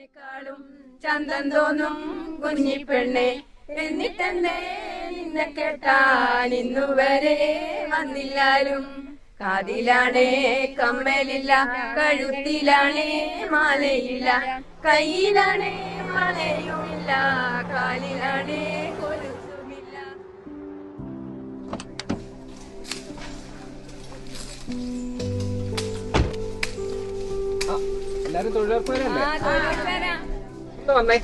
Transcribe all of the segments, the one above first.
എന്നെക്കാളും ചന്തം തോന്നും കുഞ്ഞിപ്പെണ്ണെ എന്നിട്ടെന്നേ നിന്നെ കേട്ടാൻ ഇന്നുവരെ വന്നില്ലാലും കാതിലാണേ കമ്മലില്ല കഴുത്തിലാണേ മാലയില്ല. കയ്യിലാണേ മാലയുമില്ല കാലിലാണേ എല്ലാരും തൊഴിലുറപ്പുകാരല്ലേ? വന്നേ.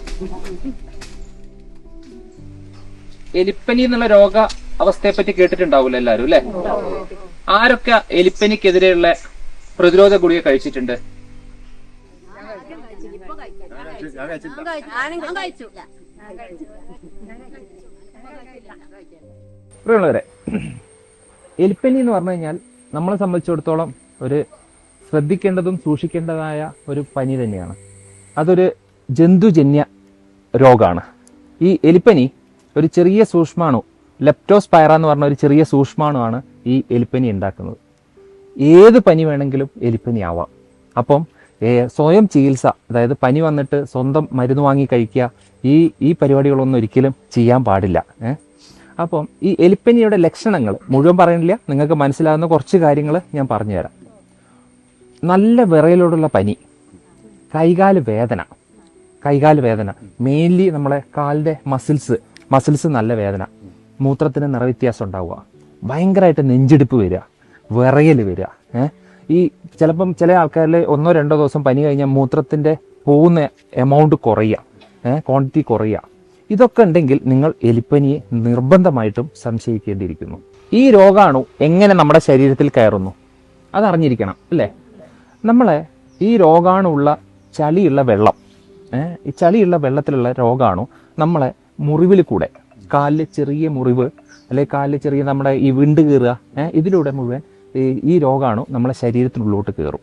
എലിപ്പനി എന്നുള്ള രോഗ അവസ്ഥയെ പറ്റി കേട്ടിട്ടുണ്ടാവില്ല എല്ലാരും അല്ലെ? ആരൊക്കെ എലിപ്പനിക്കെതിരെയുള്ള പ്രതിരോധ ഗുളിക കഴിച്ചിട്ടുണ്ട്? പ്രിയമുള്ളവരെ എലിപ്പനി എന്ന് പറഞ്ഞു കഴിഞ്ഞാൽ നമ്മളെ സംബന്ധിച്ചിടത്തോളം ഒരു ശ്രദ്ധിക്കേണ്ടതും സൂക്ഷിക്കേണ്ടതായ ഒരു പനി തന്നെയാണ്. അതൊരു ജന്തുജന്യ രോഗമാണ് ഈ എലിപ്പനി ഒരു ചെറിയ സൂക്ഷ്മാണു ലെപ്റ്റോസ്പൈറ എന്ന് പറഞ്ഞ ഒരു ചെറിയ സൂക്ഷ്മാണുവാണ് ഈ എലിപ്പനി ഉണ്ടാക്കുന്നത്. ഏത് പനി വേണമെങ്കിലും എലിപ്പനി ആവാം. അപ്പം സ്വയം ചികിത്സ അതായത് പനി വന്നിട്ട് സ്വന്തം മരുന്ന് വാങ്ങി കഴിക്കുക ഈ ഈ പരിപാടികളൊന്നും ഒരിക്കലും ചെയ്യാൻ പാടില്ല? അപ്പം ഈ എലിപ്പനിയുടെ ലക്ഷണങ്ങൾ മുഴുവൻ പറയുന്നില്ല. നിങ്ങൾക്ക് മനസ്സിലാകുന്ന കുറച്ച് കാര്യങ്ങൾ ഞാൻ പറഞ്ഞുതരാം. നല്ല വിറയലോടുള്ള പനി. കൈകാൽ വേദന. കൈകാൽ വേദന. മെയിൻലി നമ്മളെ കാലിന്റെ മസിൽസ് മസിൽസ് നല്ല വേദന. മൂത്രത്തിന് നിറവ്യത്യാസം ഉണ്ടാവുക. ഭയങ്കരമായിട്ട് നെഞ്ചിടിപ്പ് വരിക. വിറയൽ വരിക. ഏഹ് ഈ ചിലപ്പം ചില ആൾക്കാരിൽ ഒന്നോ രണ്ടോ ദിവസം പനി കഴിഞ്ഞാൽ മൂത്രത്തിന്റെ പോകുന്ന എമൗണ്ട് കുറയുക. ഏഹ് ക്വാണ്ടിറ്റി കുറയുക. ഇതൊക്കെ ഉണ്ടെങ്കിൽ നിങ്ങൾ എലിപ്പനിയെ നിർബന്ധമായിട്ടും സംശയിക്കേണ്ടിയിരിക്കുന്നു. ഈ രോഗാണു എങ്ങനെ നമ്മുടെ ശരീരത്തിൽ കയറുന്നു? അതറിഞ്ഞിരിക്കണം അല്ലേ? നമ്മളെ ഈ രോഗാണുള്ള ചളിയുള്ള വെള്ളം ഈ ചളിയുള്ള വെള്ളത്തിലുള്ള രോഗാണു നമ്മളെ മുറിവിൽ കൂടെ കാലിൽ ചെറിയ മുറിവ് അല്ലെങ്കിൽ കാലിൽ ചെറിയ നമ്മുടെ ഈ വിണ്ട് കീറുക ഇതിലൂടെ മുഴുവൻ ഈ രോഗാണു നമ്മളെ ശരീരത്തിനുള്ളിലോട്ട് കയറും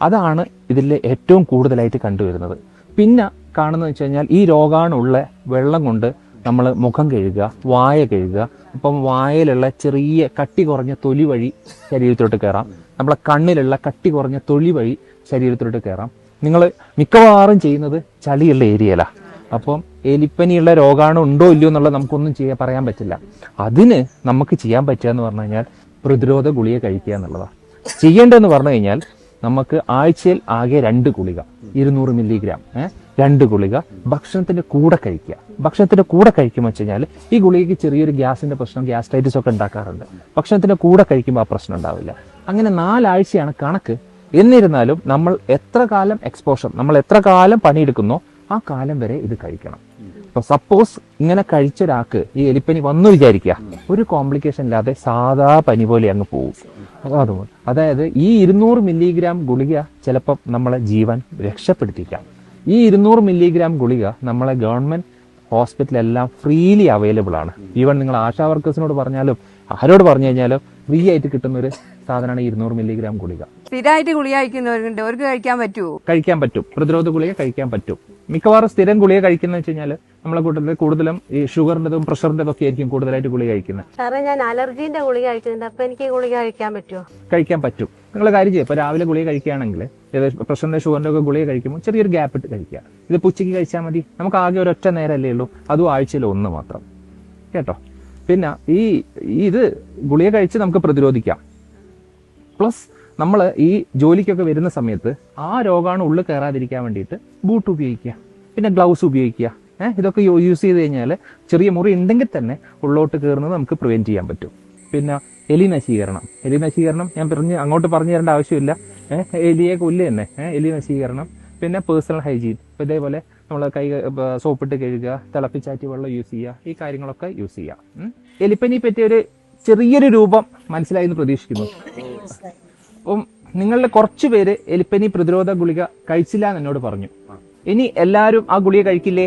അതാണ് ഇതിൽ ഏറ്റവും കൂടുതലായിട്ട് കണ്ടുവരുന്നത്. പിന്നെ കാണുന്നത് വെച്ച് കഴിഞ്ഞാൽ ഈ രോഗാണുള്ള വെള്ളം കൊണ്ട് നമ്മൾ മുഖം കഴുകുക വായ കഴുകുക. അപ്പം വായയിലുള്ള ചെറിയ കട്ടി കുറഞ്ഞ തൊലി വഴി ശരീരത്തിലോട്ട് കയറാം. നമ്മളെ കണ്ണിലുള്ള കട്ടി കുറഞ്ഞ തൊലി വഴി ശരീരത്തിലോട്ട് കയറാം. നിങ്ങൾ മിക്കവാറും ചെയ്യുന്നത് ചളിയുള്ള ഏരിയയിലാണ് അപ്പം എലിപ്പനിയുള്ള രോഗാണു ഉണ്ടോ ഇല്ലയോ എന്നുള്ളത് നമുക്കൊന്നും ചെയ്യാൻ പറയാൻ പറ്റില്ല. അതിന് നമുക്ക് ചെയ്യാൻ പറ്റുക എന്ന് പറഞ്ഞു കഴിഞ്ഞാൽ പ്രതിരോധ ഗുളിക കഴിക്കുക എന്നുള്ളതാണ് ചെയ്യേണ്ടതെന്ന് പറഞ്ഞു കഴിഞ്ഞാൽ നമുക്ക് ആഴ്ചയിൽ ആകെ രണ്ട് ഗുളിക ഇരുന്നൂറ് മില്ലിഗ്രാം ഏഹ് രണ്ട് ഗുളിക ഭക്ഷണത്തിന്റെ കൂടെ കഴിക്കുക. ഭക്ഷണത്തിന്റെ കൂടെ കഴിക്കുമ്പോൾ വെച്ച് കഴിഞ്ഞാൽ ഈ ഗുളികയ്ക്ക് ചെറിയൊരു ഗ്യാസിന്റെ പ്രശ്നം ഗ്യാസ്ട്രൈറ്റിസ് ഒക്കെ ഉണ്ടാക്കാറുണ്ട്. ഭക്ഷണത്തിന്റെ കൂടെ കഴിക്കുമ്പോൾ ആ പ്രശ്നം ഉണ്ടാവില്ല. അങ്ങനെ നാലാഴ്ചയാണ് കണക്ക്. എന്നിരുന്നാലും നമ്മൾ എത്ര കാലം എക്സ്പോഷർ നമ്മൾ എത്ര കാലം പണിയെടുക്കുന്നോ ആ കാലം വരെ ഇത് കഴിക്കണം. ഇപ്പൊ സപ്പോസ് ഇങ്ങനെ കഴിച്ച ഒരാൾക്ക് ഈ എലിപ്പനി വന്നു വിചാരിക്കുക. ഒരു കോംപ്ലിക്കേഷൻ ഇല്ലാതെ സാധാ പനി പോലെ അങ്ങ് പോകും അതുകൊണ്ട് അതായത് ഈ ഇരുന്നൂറ് മില്ലിഗ്രാം ഗുളിക ചിലപ്പോൾ നമ്മളെ ജീവൻ രക്ഷപ്പെടുത്തിക്കാം. ഈ ഇരുന്നൂറ് മില്ലിഗ്രാം ഗുളിക നമ്മളെ ഗവൺമെന്റ് ഹോസ്പിറ്റലെല്ലാം ഫ്രീലി അവൈലബിൾ ആണ്. ഈവൻ നിങ്ങൾ ആശാ വർക്കേഴ്സിനോട് പറഞ്ഞാലും ആരോട് പറഞ്ഞു കഴിഞ്ഞാലും ഫ്രീ ആയിട്ട് കിട്ടുന്ന ഒരു സാധനമാണ് ഇരുന്നൂറ് മില്ലിഗ്രാം ഗുളിക. സ്ഥിരമായിട്ട് ഗുളിക കഴിക്കുന്നവരുണ്ട്. അവർക്ക് കഴിക്കാൻ പറ്റുമോ കഴിക്കാൻ പറ്റും. പ്രതിരോധ ഗുളിക കഴിക്കാൻ പറ്റും. മിക്കവാറും സ്ഥിരം ഗുളിക കഴിക്കുന്ന വെച്ച് കഴിഞ്ഞാൽ നമ്മളെ കൂട്ടത്തിൽ കൂടുതലും ഈ ഷുഗറിന്റെതും പ്രഷറിന്റെതും ഒക്കെ ആയിരിക്കും കൂടുതലായിട്ട് ഗുളിക കഴിക്കുന്നത് സാറേ ഞാൻ അലർജീന്റെ ഗുളിക കഴിക്കുന്നുണ്ട്. അപ്പൊ എനിക്ക് ഈ ഗുളിക കഴിക്കാൻ പറ്റുമോ കഴിക്കാൻ പറ്റും. നിങ്ങൾ കാര്യം ചെയ്യാം. ഇപ്പൊ രാവിലെ ഗുളിക കഴിക്കുകയാണെങ്കിൽ ഏകദേശം പ്രഷറിന്റെ ഷുഗറിന്റെ ഒക്കെ ഗുളിക കഴിക്കുമ്പോൾ ചെറിയൊരു ഗ്യാപ്പ് ഇട്ട് കഴിക്കുക. ഇത് പുച്ചയ്ക്ക് കഴിച്ചാൽ മതി. നമുക്ക് ആകെ ഒരൊറ്റ നേരമല്ലേ ഉള്ളൂ. അതും ആഴ്ചയിൽ ഒന്ന് മാത്രം. കേട്ടോ? പിന്നെ ഈ ഇത് ഗുളിക കഴിച്ച് നമുക്ക് പ്രതിരോധിക്കാം. പ്ലസ് നമ്മൾ ഈ ജോലിക്കൊക്കെ വരുന്ന സമയത്ത് ആ രോഗാണു ഉള്ളിൽ കയറാതിരിക്കാൻ വേണ്ടിയിട്ട് ബൂട്ട് ഉപയോഗിക്കുക. പിന്നെ ഗ്ലൗസ് ഉപയോഗിക്കുക. ഏഹ് ഇതൊക്കെ യൂസ് ചെയ്ത് കഴിഞ്ഞാൽ ചെറിയ മുറി ഉണ്ടെങ്കിൽ തന്നെ ഉള്ളോട്ട് കയറുന്നത് നമുക്ക് പ്രിവെന്റ് ചെയ്യാൻ പറ്റും. പിന്നെ എലി നശീകരണം എലി നശീകരണം ഞാൻ പറഞ്ഞ് അങ്ങോട്ട് പറഞ്ഞു തരേണ്ട ആവശ്യമില്ല. എലിയെ കൊല്ല തന്നെ. എലി നശീകരണം പിന്നെ പേഴ്സണൽ ഹൈജീൻ ഇപ്പം ഇതേപോലെ നമ്മൾ കൈ സോപ്പിട്ട് കഴുകുക തിളപ്പിച്ചാറ്റി വെള്ളം യൂസ് ചെയ്യുക ഈ കാര്യങ്ങളൊക്കെ യൂസ് ചെയ്യുക. എലിപ്പനി പറ്റിയ ഒരു ചെറിയൊരു രൂപം മനസ്സിലായി എന്ന് പ്രതീക്ഷിക്കുന്നു. അപ്പം നിങ്ങളുടെ കുറച്ച് പേര് എലിപ്പനി പ്രതിരോധ ഗുളിക കഴിച്ചില്ല എന്ന് എന്നോട് പറഞ്ഞു. ഇനി എല്ലാവരും ആ ഗുളിക കഴിക്കില്ലേ?